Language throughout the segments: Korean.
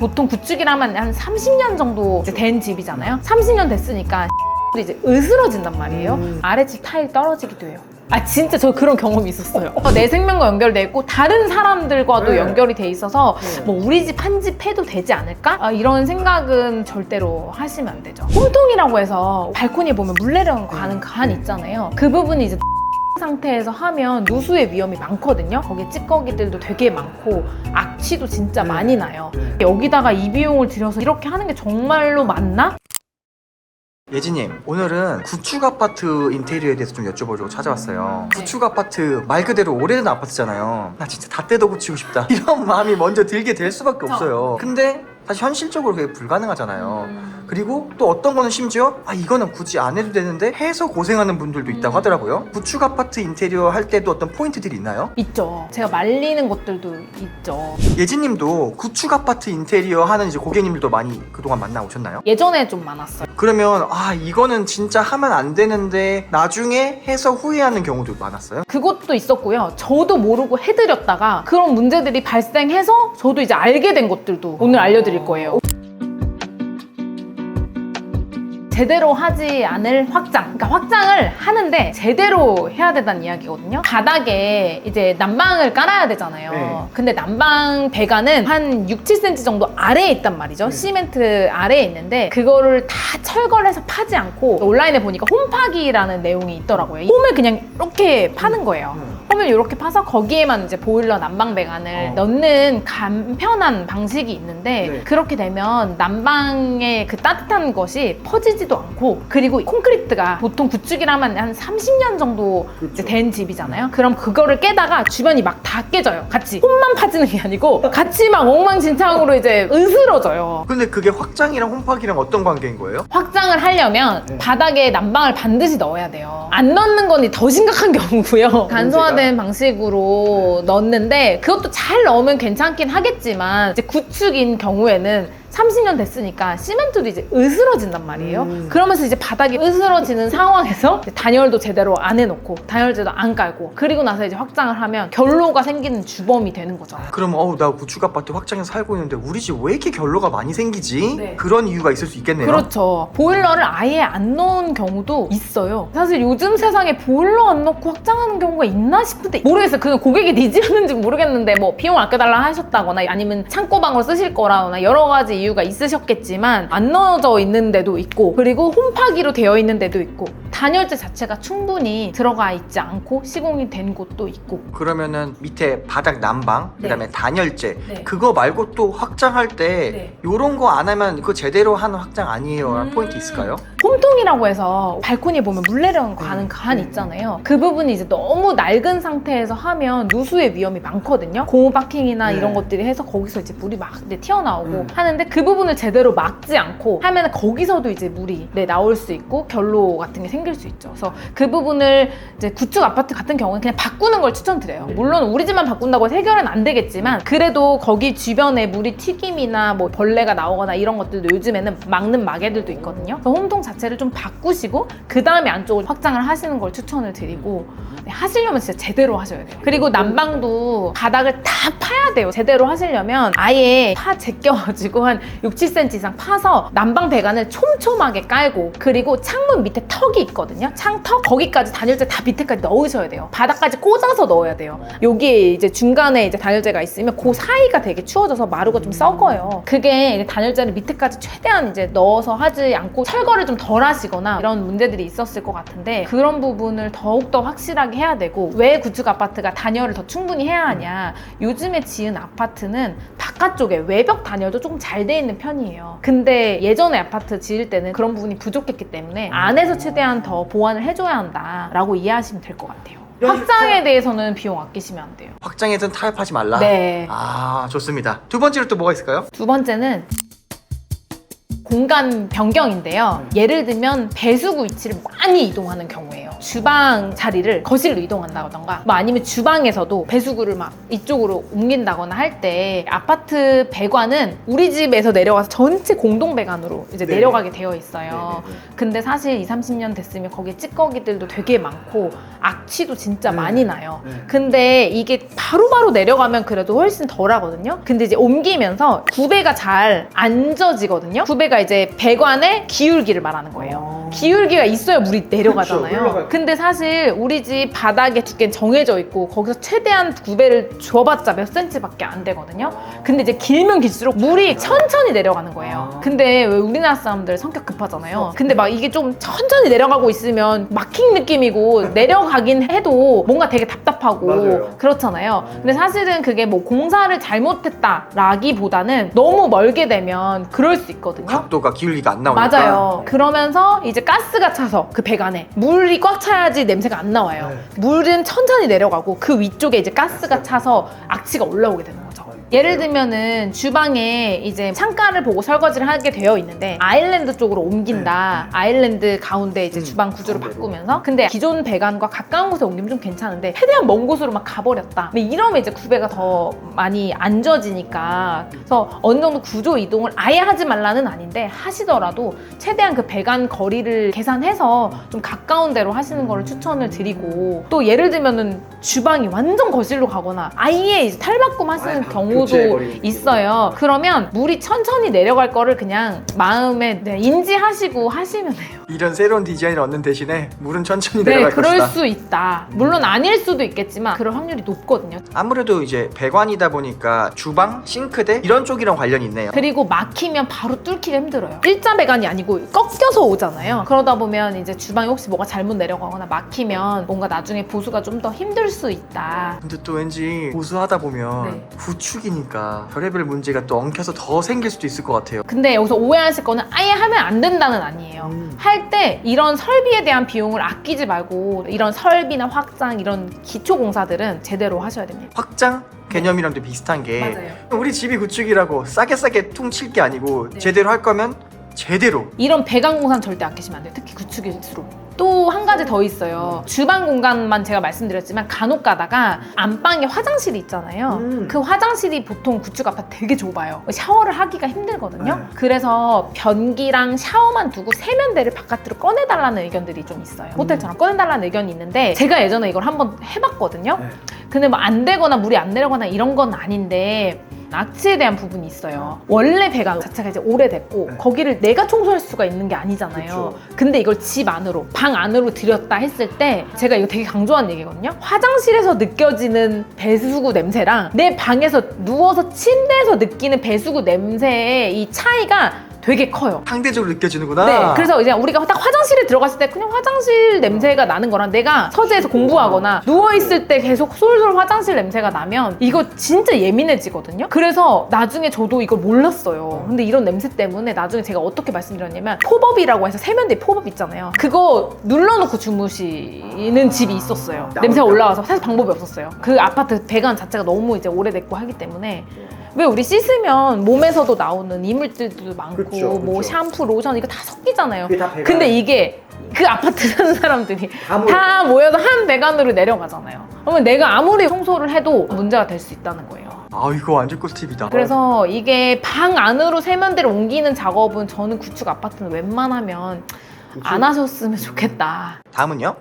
보통 구축이라면 한 30년 정도 된 집이잖아요. 30년 됐으니까 이제 으스러진단 말이에요. 음. 아래집 타일 떨어지기도 해요. 아 진짜 저 그런 경험이 있었어요. 어, 내 생명과 연결돼 있고 다른 사람들과도 네. 연결이 돼 있어서 네. 뭐 우리 집 한 집 해도 되지 않을까? 아, 이런 생각은 절대로 하시면 안 되죠. 홈통이라고 해서 발코니에 보면 물 내려가는 간 있잖아요. 그 부분이 이제 상태에서 하면 누수의 위험이 많거든요. 거기 찌꺼기들도 되게 많고 악취도 진짜 네. 많이 나요. 네. 여기다가 이 비용을 들여서 이렇게 하는 게 정말로 맞나? 예진님 오늘은 구축 아파트 인테리어에 대해서 좀 여쭤보려고 찾아왔어요 구축 아파트 말 그대로 오래된 아파트잖아요 나 진짜 다 뜯어 고치고 싶다 이런 마음이 먼저 들게 될 수밖에. 없어요 근데 사실 현실적으로 그게 불가능하잖아요 음. 그리고 또 어떤 거는 심지어 아 이거는 굳이 안 해도 되는데 해서 고생하는 분들도 있다고 음. 하더라고요 구축 아파트 인테리어 할 때도 어떤 포인트들이 있나요? 있죠. 제가 말리는 것들도 있죠. 예진님도 구축 아파트 인테리어 하는 이제 고객님들도 많이 그동안 만나 오셨나요? 예전에 좀 많았어요. 그러면 아 이거는 진짜 하면 안 되는데 나중에 해서 후회하는 경우도 많았어요? 그것도 있었고요. 저도 모르고 해드렸다가 그런 문제들이 발생해서 저도 이제 알게 된 것들도 오늘 알려드릴 거예요. 제대로 하지 않을 확장. 그러니까 확장을 하는데 제대로 해야 된다는 이야기거든요. 바닥에 이제 난방을 깔아야 되잖아요. 네. 근데 난방 배관은 한 6, 7cm 정도 아래에 있단 말이죠. 네. 시멘트 아래에 있는데 그거를 다 철거를 해서 파지 않고 온라인에 보니까 홈파기라는 내용이 있더라고요. 홈을 그냥 이렇게 파는 거예요. 음. 홈을 이렇게 파서 거기에만 이제 보일러 난방 배관을 어. 넣는 간편한 방식이 있는데 네. 그렇게 되면 난방의 그 따뜻한 것이 퍼지지도 않고 그리고 콘크리트가 보통 구축이라면 한 30년 정도 이제 된 집이잖아요. 그럼 그거를 깨다가 주변이 막 다 깨져요. 같이 홈만 파지는 게 아니고 같이 막 엉망진창으로 이제 으스러져요. 근데 그게 확장이랑 홈파기랑 어떤 관계인 거예요? 확장을 하려면 네. 바닥에 난방을 반드시 넣어야 돼요. 안 넣는 건더 심각한 경우고요. 간소화된 방식으로 넣는데 그것도 잘 넣으면 괜찮긴 하겠지만 이제 구축인 경우에는 30년 됐으니까 시멘트도 이제 으스러진단 말이에요. 음. 그러면서 이제 바닥이 으스러지는 상황에서 단열도 제대로 안 해놓고 단열재도 안 깔고 그리고 나서 이제 확장을 하면 결로가 생기는 주범이 되는 거죠. 그럼 어우 나 구축 아파트 확장해서 살고 있는데 우리 집 왜 이렇게 결로가 많이 생기지? 네. 그런 이유가 있을 수 있겠네요. 그렇죠. 보일러를 아예 안 넣은 경우도 있어요. 사실 요즘 세상에 보일러 안 넣고 확장하는 경우가 있나 싶은데 모르겠어요. 그건 고객의 니즈였는지 모르겠는데 뭐 비용 아껴달라 하셨다거나 아니면 창고방으로 쓰실 거라거나 여러 가지 이유 가 있으셨겠지만 안 넣어져 있는 데도 있고 그리고 홈파기로 되어 있는 데도 있고 단열재 자체가 충분히 들어가 있지 않고 시공이 된 곳도 있고 그러면은 밑에 바닥 난방, 네. 그다음에 단열재 네. 그거 말고 또 확장할 때 네. 요런 거 안 하면 그거 제대로 한 확장 아니에요? 라는 음. 포인트 있을까요? 홈통이라고 해서 발코니에 보면 물 내려 가는 음. 간 있잖아요. 그 부분이 이제 너무 낡은 상태에서 하면 누수의 위험이 많거든요. 고무 파킹이나 네. 이런 것들이 해서 거기서 이제 물이 막 튀어나오고 음. 하는데 그 부분을 제대로 막지 않고 하면 거기서도 이제 물이 네, 나올 수 있고 결로 같은 게 생길 수 있죠. 그래서 그 부분을 이제 구축 아파트 같은 경우는 그냥 바꾸는 걸 추천드려요. 물론 우리 집만 바꾼다고 해결은 안 되겠지만 그래도 거기 주변에 물이 튀김이나 뭐 벌레가 나오거나 이런 것들도 요즘에는 막는 마개들도 있거든요. 그래서 홈통 자체를 좀 바꾸시고 그 다음에 안쪽을 확장을 하시는 걸 추천을 드리고 네, 하시려면 진짜 제대로 하셔야 돼요. 그리고 난방도 바닥을 다 파야 돼요. 제대로 하시려면 아예 파 제껴가지고 한 6, 7cm 이상 파서 난방 배관을 촘촘하게 깔고 그리고 창문 밑에 턱이 있거든요. 창턱 거기까지 단열재 다 밑에까지 넣으셔야 돼요. 바닥까지 꽂아서 넣어야 돼요. 여기에 이제 중간에 이제 단열재가 있으면 그 사이가 되게 추워져서 마루가 좀 썩어요. 그게 단열재를 밑에까지 최대한 이제 넣어서 하지 않고 철거를 좀 덜 하시거나 이런 문제들이 있었을 것 같은데 그런 부분을 더욱더 확실하게 해야 되고 왜 구축 아파트가 단열을 더 충분히 해야 하냐 요즘에 지은 아파트는 바깥쪽에 외벽 단열도 조금 잘돼 있는 편이에요 근데 예전에 아파트 지을 때는 그런 부분이 부족했기 때문에 안에서 최대한 더 보완을 해줘야 한다라고 이해하시면 될 것 같아요 확장에 대해서는 비용 아끼시면 안 돼요 확장에선 타협하지 말라. 네. 아 좋습니다. 두 번째로 또 뭐가 있을까요? 두 번째는 공간 변경인데요. 예를 들면 배수구 위치를 많이 이동하는 경우예요. 주방 자리를 거실로 이동한다던가 뭐 아니면 주방에서도 배수구를 막 이쪽으로 옮긴다거나 할 때 아파트 배관은 우리 집에서 내려와서 전체 공동 배관으로 이제 네. 내려가게 되어 있어요. 근데 사실 2, 30년 됐으면 거기에 찌꺼기들도 되게 많고 악취도 진짜 네. 많이 나요. 네. 근데 이게 바로 바로 내려가면 그래도 훨씬 덜 하거든요. 근데 이제 옮기면서 구배가 잘 안 젖이거든요. 구배가 이제 배관의 기울기를 말하는 거예요. 기울기가 있어야 물이 그쵸, 내려가잖아요. 흘러가요. 근데 사실 우리 집 바닥에 두께는 정해져 있고 거기서 최대한 구배를 줘봤자 몇 센치밖에 안 되거든요. 근데 이제 길면 길수록 물이 천천히 내려가는 거예요. 아. 근데 왜 우리나라 사람들 성격 급하잖아요. 근데 막 이게 좀 천천히 내려가고 있으면 막힌 느낌이고 내려가긴 해도 뭔가 되게 답답하고 맞아요. 그렇잖아요. 근데 사실은 그게 뭐 공사를 잘못했다라기보다는 너무 멀게 되면 그럴 수 있거든요. 각도가 기울기가 안 나오니까. 맞아요. 그러면서 이제 가스가 차서 그 배관에 물이 꽉 차야지 냄새가 안 나와요. 네. 물은 천천히 내려가고 그 위쪽에 이제 가스가 차서 악취가 올라오게 되는 거죠. 예를 들면은 주방에 이제 창가를 보고 설거지를 하게 되어 있는데 아일랜드 쪽으로 옮긴다. 아일랜드 가운데 이제 음, 주방 구조를. 바꾸면서 근데 기존 배관과 가까운 곳에 옮기면 좀 괜찮은데 최대한 먼 곳으로 막 가버렸다. 근데 이러면 이제 구배가 더 많이 안 젖으니까 그래서 어느 정도 구조 이동을 아예 하지 말라는 아닌데 하시더라도 최대한 그 배관 거리를 계산해서 좀 가까운 데로 하시는 거를 추천을 드리고 또 예를 들면은 주방이 완전 거실로 가거나 아예 이제 탈바꿈 하시는 경우 도 교체해버리는 있어요. 그러면 물이 천천히 내려갈 거를 그냥 마음에 네, 인지하시고 하시면 돼요. 이런 새로운 디자인을 얻는 대신에 물은 천천히 네, 내려갈 그럴 것이다. 수 있다. 물론 아닐 수도 있겠지만 그럴 확률이 높거든요. 아무래도 이제 배관이다 보니까 주방, 싱크대 이런 쪽이랑 관련이 있네요. 그리고 막히면 바로 뚫기가 힘들어요. 일자 배관이 아니고 꺾여서 오잖아요. 그러다 보면 이제 주방에 혹시 뭐가 잘못 내려가거나 막히면 뭔가 나중에 보수가 좀 더 힘들 수 있다. 근데 또 왠지 보수하다 보면 네. 구축이 니까 별의별 문제가 또 엉켜서 더 생길 수도 있을 것 같아요. 근데 여기서 오해하실 거는 아예 하면 안 된다는 아니에요. 음. 할 때 이런 설비에 대한 비용을 아끼지 말고 이런 설비나 확장 이런 기초 공사들은 제대로 하셔야 됩니다. 확장 개념이랑 도 비슷한 게 맞아요. 우리 집이 구축이라고 싸게 싸게 퉁칠 게 아니고 네. 제대로 할 거면 제대로 이런 배관 공사는 절대 아끼시면 안 돼요. 특히 구축일수록. 또 한 가지 더 있어요. 주방 공간만 제가 말씀드렸지만 간혹 가다가 안방에 화장실이 있잖아요. 음. 그 화장실이 보통 구축 아파트 되게 좁아요. 샤워를 하기가 힘들거든요. 네. 그래서 변기랑 샤워만 두고 세면대를 바깥으로 꺼내달라는 의견들이 좀 있어요. 호텔처럼 꺼내달라는 의견이 있는데 제가 예전에 이걸 한번 해봤거든요. 네. 근데 뭐 안 되거나 물이 안 내려가나 이런 건 아닌데 악취에 대한 부분이 있어요. 원래 배관 자체가 이제 오래됐고 네. 거기를 내가 청소할 수가 있는 게 아니잖아요. 그쵸. 근데 이걸 집 안으로 방 안으로 들였다 했을 때 제가 이거 되게 강조한 얘기거든요. 화장실에서 느껴지는 배수구 냄새랑 내 방에서 누워서 침대에서 느끼는 배수구 냄새의 이 차이가 되게 커요. 상대적으로 느껴지는구나. 네, 그래서 이제 우리가 딱 화장실에 들어갔을 때 그냥 화장실 냄새가 나는 거랑 내가 서재에서 공부하거나 누워 있을 때 계속 솔솔 화장실 냄새가 나면 이거 진짜 예민해지거든요. 그래서 나중에 저도 이걸 몰랐어요. 근데 이런 냄새 때문에 나중에 제가 어떻게 말씀드렸냐면 포법이라고 해서 세면대 포법 있잖아요. 그거 눌러놓고 주무시는 집이 있었어요. 냄새가 올라와서 사실 방법이 없었어요. 그 아파트 배관 자체가 너무 이제 오래됐고 하기 때문에 왜 우리 씻으면 몸에서도 나오는 이물질도 많고 그쵸, 뭐 그쵸. 샴푸, 로션 이거 다 섞이잖아요. 그게 다. 근데 이게 그 아파트 사는 사람들이 다다 모여서 한 배관으로 내려가잖아요. 그러면 내가 아무리 청소를 해도 문제가 될 수 있다는 거예요. 아 이거 완전 꿀팁이다. 그래서 이게 방 안으로 세면대를 옮기는 작업은 저는 구축 아파트는 웬만하면 안 하셨으면 좋겠다. 다음은요?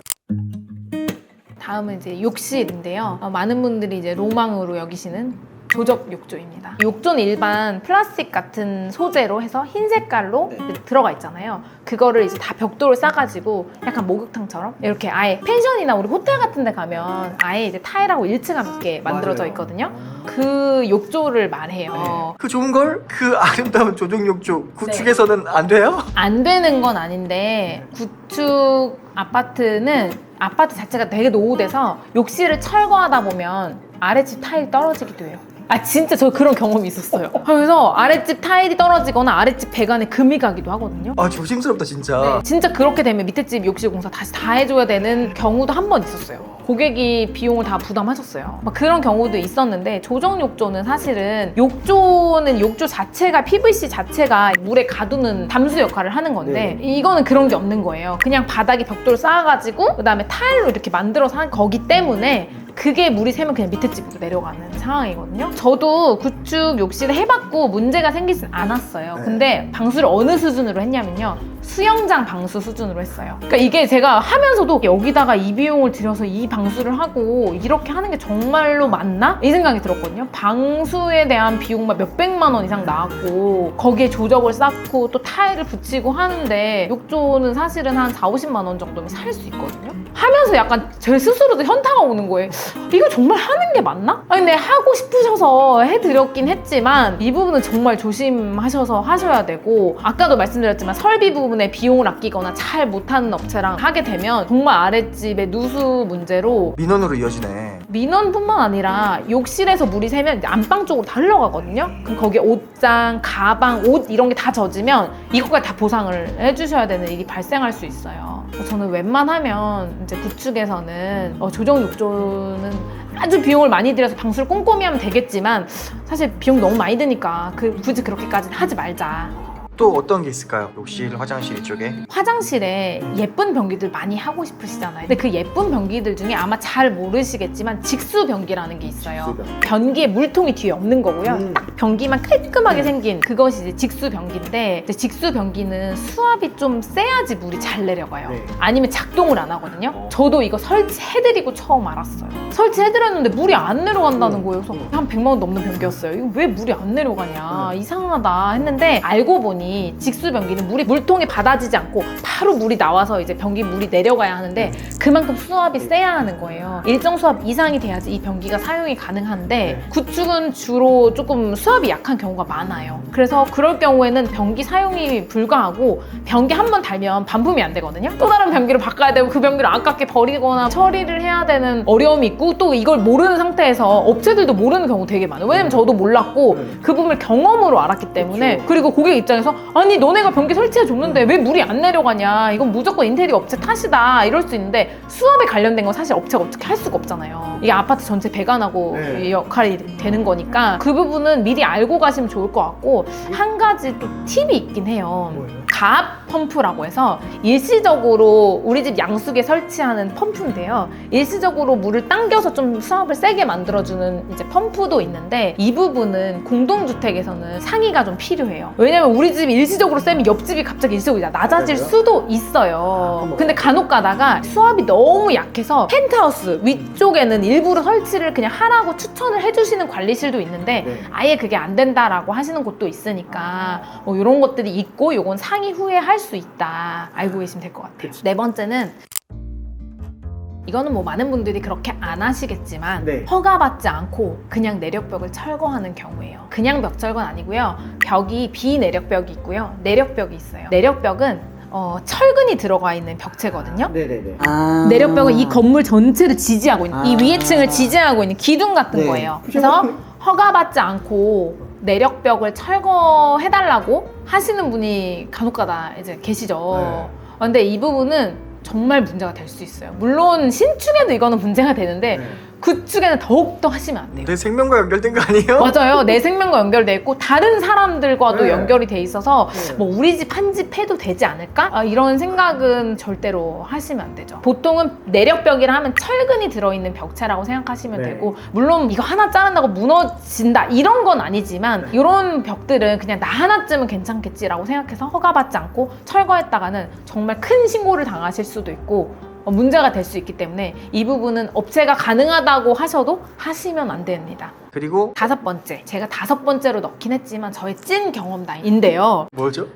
다음은 이제 욕실인데요. 어, 많은 분들이 이제 로망으로 여기시는 조적 욕조입니다. 욕조는 일반 플라스틱 같은 소재로 해서 흰 색깔로 네. 들어가 있잖아요. 그거를 이제 다 벽돌을 싸가지고 약간 목욕탕처럼 이렇게 아예 펜션이나 우리 호텔 같은 데 가면 아예 이제 타일하고 일체감 있게 만들어져 맞아요. 있거든요. 그 욕조를 말해요. 그 좋은 걸 그 아름다운 조종 욕조 구축에서는 안 돼요? 안 되는 건 아닌데 구축 아파트는 아파트 자체가 되게 노후돼서 욕실을 철거하다 보면 아랫집 타일이 떨어지기도 해요. 아 진짜 저 그런 경험이 있었어요. 그래서 아랫집 타일이 떨어지거나 아랫집 배관에 금이 가기도 하거든요. 아 조심스럽다 진짜. 네, 진짜 그렇게 되면 밑에 집 욕실 공사 다시 다 해줘야 되는 경우도 한 번 있었어요. 고객이 비용을 다 부담하셨어요. 막 그런 경우도 있었는데 조정 욕조는 사실은 욕조는 욕조 자체가 PVC 자체가 물에 가두는 담수 역할을 하는 건데 이거는 그런 게 없는 거예요. 그냥 바닥에 벽돌 쌓아가지고 그다음에 타일로 이렇게 만들어서 한 거기 때문에 그게 물이 새면 그냥 밑에 집으로 내려가는 상황이거든요. 저도 구축 욕실을 해봤고 문제가 생기진 않았어요. 네. 근데 방수를 어느 수준으로 했냐면요. 수영장 방수 수준으로 했어요. 그러니까 이게 제가 하면서도 여기다가 이 비용을 들여서 이 방수를 하고 이렇게 하는 게 정말로 맞나? 이 생각이 들었거든요. 방수에 대한 비용만 몇백만 원 이상 나왔고 거기에 조적을 쌓고 또 타일을 붙이고 하는데 욕조는 사실은 한 4, 50만 원 정도면 살 수 있거든요. 하면서 약간 제 스스로도 현타가 오는 거예요. 이거 정말 하는 게 맞나? 아니 근데 하고 싶으셔서 해드렸긴 했지만 이 부분은 정말 조심하셔서 하셔야 되고 아까도 말씀드렸지만 설비 부분에 비용을 아끼거나 잘 못하는 업체랑 하게 되면 정말 아랫집의 누수 문제로 민원으로 이어지네. 민원뿐만 아니라 욕실에서 물이 새면 이제 안방 쪽으로 다 흘러가거든요. 그럼 거기에 옷장, 가방, 옷 이런 게 다 젖으면 이것까지 다 보상을 해주셔야 되는 일이 발생할 수 있어요. 저는 웬만하면 이제 구축에서는 어, 조정 욕조 는 아주 비용을 많이 들여서 방수를 꼼꼼히 하면 되겠지만 사실 비용 너무 많이 드니까 그 굳이 그렇게까지는 하지 말자. 또 어떤 게 있을까요? 욕실, 화장실 이쪽에. 화장실에 예쁜 변기들 많이 하고 싶으시잖아요. 근데 그 예쁜 변기들 중에 아마 잘 모르시겠지만 직수 변기라는 게 있어요. 변기에 물통이 뒤에 없는 거고요. 음. 딱 변기만 깔끔하게 생긴 그것이 이제 직수 변기인데 이제 직수 변기는 수압이 좀 세야지 물이 잘 내려가요. 네. 아니면 작동을 안 하거든요. 어. 저도 이거 설치해드리고 처음 알았어요. 설치해드렸는데 물이 안 내려간다는 음. 거예요. 그래서 한 100만 원 넘는 변기였어요. 이거 왜 물이 안 내려가냐 음. 이상하다 했는데 알고 보니 직수 변기는 물이 물통에 받아지지 않고 바로 물이 나와서 이제 변기 물이 내려가야 하는데 그만큼 수압이 세야 하는 거예요. 일정 수압 이상이 돼야지 이 변기가 사용이 가능한데 네. 구축은 주로 조금 수압이 약한 경우가 많아요. 그래서 그럴 경우에는 변기 사용이 불가하고 변기 한 번 달면 반품이 안 되거든요. 또 다른 변기를 바꿔야 되고 그 변기를 아깝게 버리거나 처리를 해야 되는 어려움이 있고 또 이걸 모르는 상태에서 업체들도 모르는 경우 되게 많아요. 왜냐면 저도 몰랐고 네. 그 부분을 경험으로 알았기 때문에 그렇죠. 그리고 고객 입장에서 아니 너네가 변기 설치해 줬는데 왜 물이 안 내려가냐 이건 무조건 인테리어 업체 탓이다 이럴 수 있는데 수압에 관련된 건 사실 업체가 어떻게 할 수가 없잖아요 이게 아파트 전체 배관하고 네. 이 역할이 되는 거니까 그 부분은 미리 알고 가시면 좋을 것 같고 한 가지 또 팁이 있긴 해요 뭐예요? 가압 펌프라고 해서 일시적으로 우리 집 양수기에 설치하는 펌프인데요. 일시적으로 물을 당겨서 좀 수압을 세게 만들어주는 이제 펌프도 있는데 이 부분은 공동주택에서는 상의가 좀 필요해요. 왜냐면 우리 집이 일시적으로 세면 옆집이 갑자기 일시적으로 낮아질 그래요? 수도 있어요. 어머. 근데 간혹 가다가 수압이 너무 약해서 펜트하우스 위쪽에는 일부러 설치를 그냥 하라고 추천을 해주시는 관리실도 있는데 네. 아예 그게 안 된다라고 하시는 곳도 있으니까 뭐 이런 것들이 있고 요건 상의 후에 할 수 있다 알고 계시면 될 것 같아요. 그치. 네 번째는 이거는 뭐 많은 분들이 그렇게 안 하시겠지만 네. 허가받지 않고 그냥 내력벽을 철거하는 경우예요. 그냥 벽 철거는 아니고요. 벽이 비내력벽이 있고요. 내력벽이 있어요. 내력벽은 어, 철근이 들어가 있는 벽체거든요. 네네네. 내력벽은 이 건물 전체를 지지하고 있는 이 아. 위에 층을 지지하고 있는 기둥 같은 네. 거예요. 그래서 허가받지 않고 내력벽을 철거해달라고 하시는 분이 간혹가다 이제 계시죠. 네. 아, 근데 이 부분은 정말 문제가 될 수 있어요. 물론 신축에도 이거는 문제가 되는데 네. 구축에는 더욱더 하시면 안 돼요. 내 생명과 연결된 거 아니에요? 맞아요. 내 생명과 연결돼 있고 다른 사람들과도 네. 연결이 돼 있어서 네. 뭐 우리 집 한 집 해도 되지 않을까? 아, 이런 생각은 절대로 하시면 안 되죠. 보통은 내력벽이라 하면 철근이 들어있는 벽체라고 생각하시면 네. 되고 물론 이거 하나 자른다고 무너진다 이런 건 아니지만 네. 이런 벽들은 그냥 나 하나쯤은 괜찮겠지라고 생각해서 허가받지 않고 철거했다가는 정말 큰 신고를 당하실 수도 있고 어, 문제가 될 수 있기 때문에 이 부분은 업체가 가능하다고 하셔도 하시면 안 됩니다. 그리고 다섯 번째, 제가 다섯 번째로 넣긴 했지만 저의 찐 경험담인데요. 뭐죠?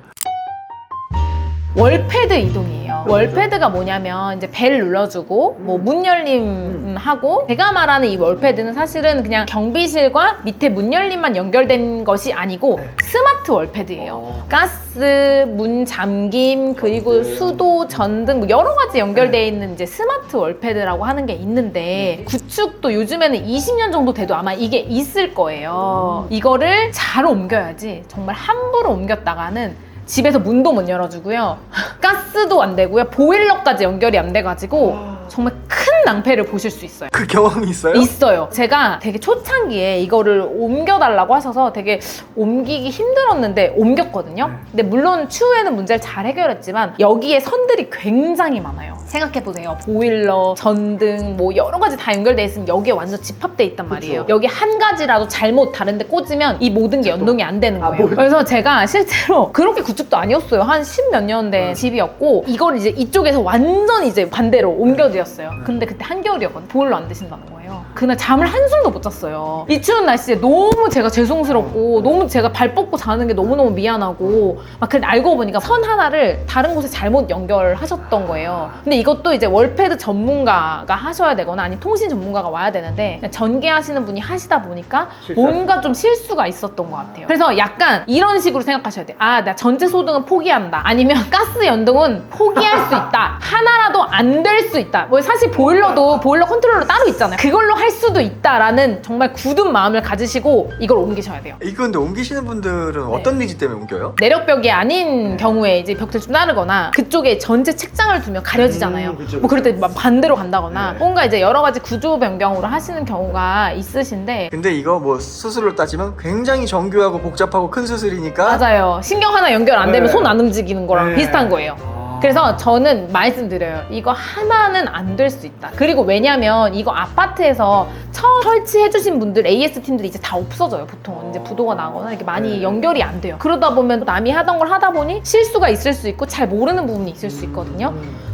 월패드 이동이에요. 월패드가 뭐냐면 이제 벨 눌러주고 뭐 문 열림 하고 제가 말하는 이 월패드는 사실은 그냥 경비실과 밑에 문 열림만 연결된 것이 아니고 네. 스마트 월패드예요. 어. 가스, 문 잠김, 그리고 네. 수도, 전등 뭐 여러 가지 연결되어 있는 이제 스마트 월패드라고 하는 게 있는데 구축도 요즘에는 20년 정도 돼도 아마 이게 있을 거예요. 이거를 잘 옮겨야지 정말 함부로 옮겼다가는 집에서 문도 못 열어주고요. 가스도 안 되고요. 보일러까지 연결이 안 돼가지고 정말 큰 낭패를 보실 수 있어요. 그 경험이 있어요? 있어요. 제가 되게 초창기에 이거를 옮겨달라고 하셔서 되게 옮기기 힘들었는데 옮겼거든요. 네. 근데 물론 추후에는 문제를 잘 해결했지만 여기에 선들이 굉장히 많아요. 생각해보세요. 보일러, 전등, 뭐 여러 가지 다 연결돼 있으면 여기에 완전 집합돼 있단 말이에요. 여기 한 가지라도 잘못 다른데 꽂으면 이 모든 게 연동이 안 되는 아, 거예요. 뭘. 그래서 제가 실제로 그렇게 구축도 아니었어요. 한 십 몇 년 된 집이었고 이걸 이제 이쪽에서 완전 이제 반대로 옮겨드렸어요. 근데 그때 한겨울이었거든요. 보일러 안 되신다는 거예요. 그날 잠을 한숨도 못 잤어요. 이 추운 날씨에 너무 제가 죄송스럽고 너무 제가 발 뻗고 자는 게 너무너무 미안하고 막 그래 알고 보니까 선 하나를 다른 곳에 잘못 연결하셨던 거예요. 근데 이것도 이제 월패드 전문가가 하셔야 되거나 아니 통신 전문가가 와야 되는데 전개하시는 분이 하시다 보니까 뭔가 좀 실수가 있었던 것 같아요. 그래서 약간 이런 식으로 생각하셔야 돼요. 아, 나 전체 소등은 포기한다. 아니면 가스 연동은 포기할 수 있다. 하나라도 안 될 수 있다. 뭐 사실 보일러 도 보일러 컨트롤러 따로 있잖아요. 그걸로 할 수도 있다라는 정말 굳은 마음을 가지시고 이걸 옮기셔야 돼요. 이거 근데 옮기시는 분들은 어떤 니즈 때문에 옮겨요? 내력벽이 아닌 경우에 이제 벽들 좀 따르거나 그쪽에 전체 책장을 두면 가려지잖아요. 음, 그쵸, 뭐 그럴 때 막 반대로 간다거나 네. 뭔가 이제 여러 가지 구조 변경으로 하시는 경우가 있으신데 근데 이거 뭐 수술로 따지면 굉장히 정교하고 복잡하고 큰 수술이니까 맞아요. 신경 하나 연결 안 되면 네. 손 안 움직이는 거랑 네. 비슷한 거예요. 그래서 저는 말씀드려요. 이거 하나는 안 될 수 있다. 그리고 왜냐면 이거 아파트에서 처음 설치해주신 분들 AS 팀들이 이제 다 없어져요. 보통 이제 부도가 나거나 이렇게 많이 네. 연결이 안 돼요. 그러다 보면 남이 하던 걸 하다 보니 실수가 있을 수 있고 잘 모르는 부분이 있을 수 있거든요.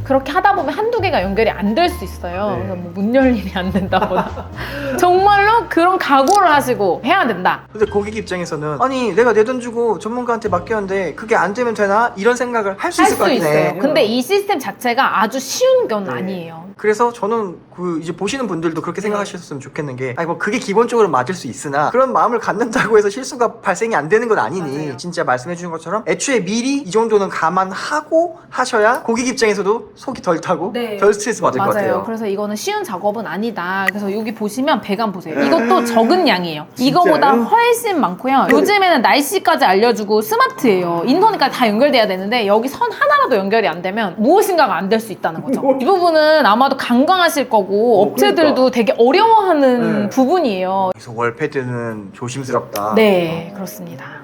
그렇게 하다 보면 한두 개가 연결이 안 될 수 있어요. 네. 그래서 뭐 문 열일이 안 된다거나 정말로 그런 각오를 하시고 해야 된다. 근데 고객 입장에서는 아니 내가 내 돈 주고 전문가한테 맡겼는데 그게 안 되면 되나? 이런 생각을 할 수 할 있을 것 수 같긴 해 있어요. 근데 이 시스템 자체가 아주 쉬운 건 네. 아니에요. 그래서 저는 그 이제 보시는 분들도 그렇게 생각하셨으면 좋겠는 게 아니 뭐 그게 기본적으로 맞을 수 있으나 그런 마음을 갖는다고 해서 실수가 발생이 안 되는 건 아니니 맞아요. 진짜 말씀해 주신 것처럼 애초에 미리 이 정도는 감안하고 하셔야 고객 입장에서도 속이 덜 타고 네. 덜 스트레스 받을 것 맞아요. 같아요. 그래서 이거는 쉬운 작업은 아니다. 그래서 여기 보시면 배관 보세요. 이것도 적은 양이에요. 이거보다? 훨씬 많고요. 요즘에는 날씨까지 알려주고 스마트예요. 인터넷까지 다 연결돼야 되는데 여기 선 하나라도 연결이 안 되면 무엇인가가 안 될 수 있다는 거죠. 이 부분은 아마도 간과하실 거고 어, 업체들도 되게 어려워하는 네. 부분이에요. 그래서 월패드는 조심스럽다. 네, 그렇습니다.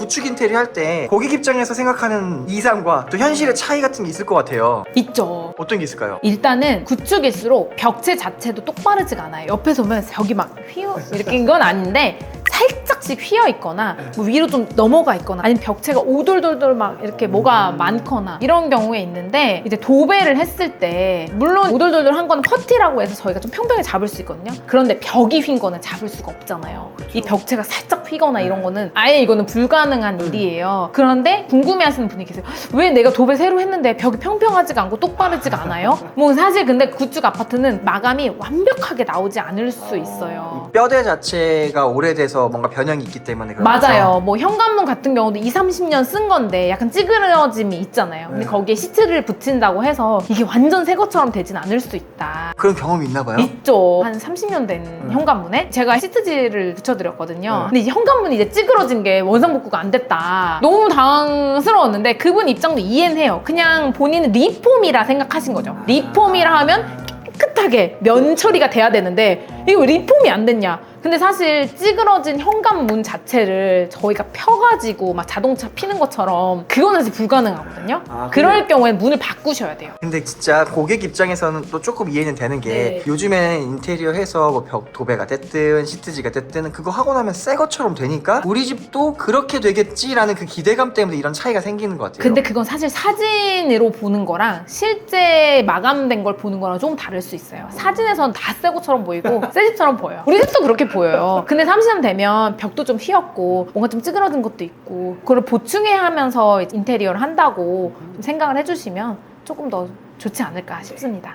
구축 인테리어 할 때 고객 입장에서 생각하는 이상과 또 현실의 차이 같은 게 있을 것 같아요. 있죠. 어떤 게 있을까요? 일단은 구축일수록 벽체 자체도 똑바르지가 않아요. 옆에서 보면 벽이 막 휘어 이렇게 건 아닌데 살짝씩 휘어 있거나 뭐 위로 좀 넘어가 있거나 아니면 벽체가 오돌돌돌 막 이렇게 뭐가 많거나 이런 경우에 있는데 이제 도배를 했을 때 물론 오돌돌돌 한 거는 퍼티라고 해서 저희가 좀 평평히 잡을 수 있거든요. 그런데 벽이 휜 거는 잡을 수가 없잖아요. 이 벽체가 살짝 휘거나 이런 거는 아예 이거는 불가능한 일이에요. 그런데 궁금해하시는 분이 계세요. 왜 내가 도배 새로 했는데 벽이 평평하지가 않고 똑바르지가 않아요? 뭐 사실 근데 구축 아파트는 마감이 완벽하게 나오지 않을 수 있어요. 뼈대 자체가 오래돼서 뭔가 변형이 있기 때문에 그런 맞아요. 거죠? 뭐 현관문 같은 경우도 2, 30년 쓴 건데 약간 찌그러짐이 있잖아요. 근데 네. 거기에 시트를 붙인다고 해서 이게 완전 새 것처럼 되진 않을 수 있다. 그런 경험이 있나 봐요. 있죠. 한 30년 된 현관문에 제가 시트지를 붙여드렸거든요. 네. 근데 이제 현관문이 이제 찌그러진 게 원상 복구가 안 됐다. 너무 당황스러웠는데 그분 입장도 이해는 해요. 그냥 본인은 리폼이라 생각하신 거죠. 리폼이라 하면 깨끗하게 면 처리가 돼야 되는데 왜 리폼이 안 됐냐? 근데 사실 찌그러진 현관문 자체를 저희가 펴가지고 막 자동차 피는 것처럼 그거는 사실 불가능하거든요. 아, 그럴 경우엔 문을 바꾸셔야 돼요. 근데 진짜 고객 입장에서는 또 조금 이해는 되는 게 네. 요즘에는 인테리어 해서 뭐 벽 도배가 됐든 시트지가 됐든 그거 하고 나면 새 것처럼 되니까 우리 집도 그렇게 되겠지라는 그 기대감 때문에 이런 차이가 생기는 것 같아요. 근데 그건 사실 사진으로 보는 거랑 실제 마감된 걸 보는 거랑 조금 다를 수 있어요. 사진에선 다 새 것처럼 보이고 새 집처럼 보여요. 우리 집도 그렇게 보여요. 근데 30년 되면 벽도 좀 휘었고 뭔가 좀 찌그러진 것도 있고 그걸 보충해 하면서 인테리어를 한다고 좀 생각을 해주시면 조금 더 좋지 않을까 싶습니다.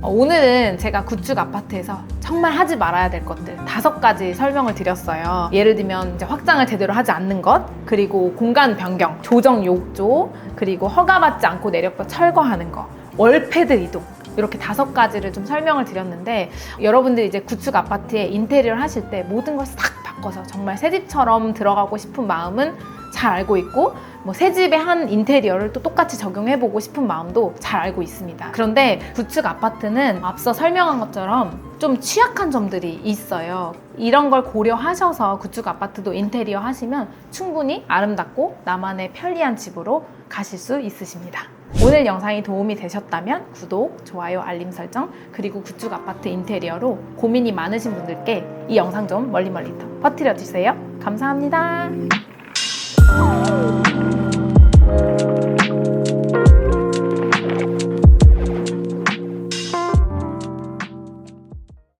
어, 오늘은 제가 구축 아파트에서 정말 하지 말아야 될 것들 다섯 가지 설명을 드렸어요. 예를 들면 이제 확장을 제대로 하지 않는 것, 그리고 공간 변경, 조정 욕조, 그리고 허가받지 않고 내력벽 철거하는 거, 월패드 이동. 이렇게 다섯 가지를 좀 설명을 드렸는데 여러분들이 이제 구축 아파트에 인테리어를 하실 때 모든 걸 싹 바꿔서 정말 새 집처럼 들어가고 싶은 마음은 잘 알고 있고 뭐 새 집의 한 인테리어를 또 똑같이 적용해보고 싶은 마음도 잘 알고 있습니다. 그런데 구축 아파트는 앞서 설명한 것처럼 좀 취약한 점들이 있어요. 이런 걸 고려하셔서 구축 아파트도 인테리어 하시면 충분히 아름답고 나만의 편리한 집으로 가실 수 있으십니다. 오늘 영상이 도움이 되셨다면 구독, 좋아요, 알림 설정, 그리고 구축 아파트 인테리어로 고민이 많으신 분들께 이 영상 좀 멀리 멀리 더 퍼뜨려 주세요. 감사합니다.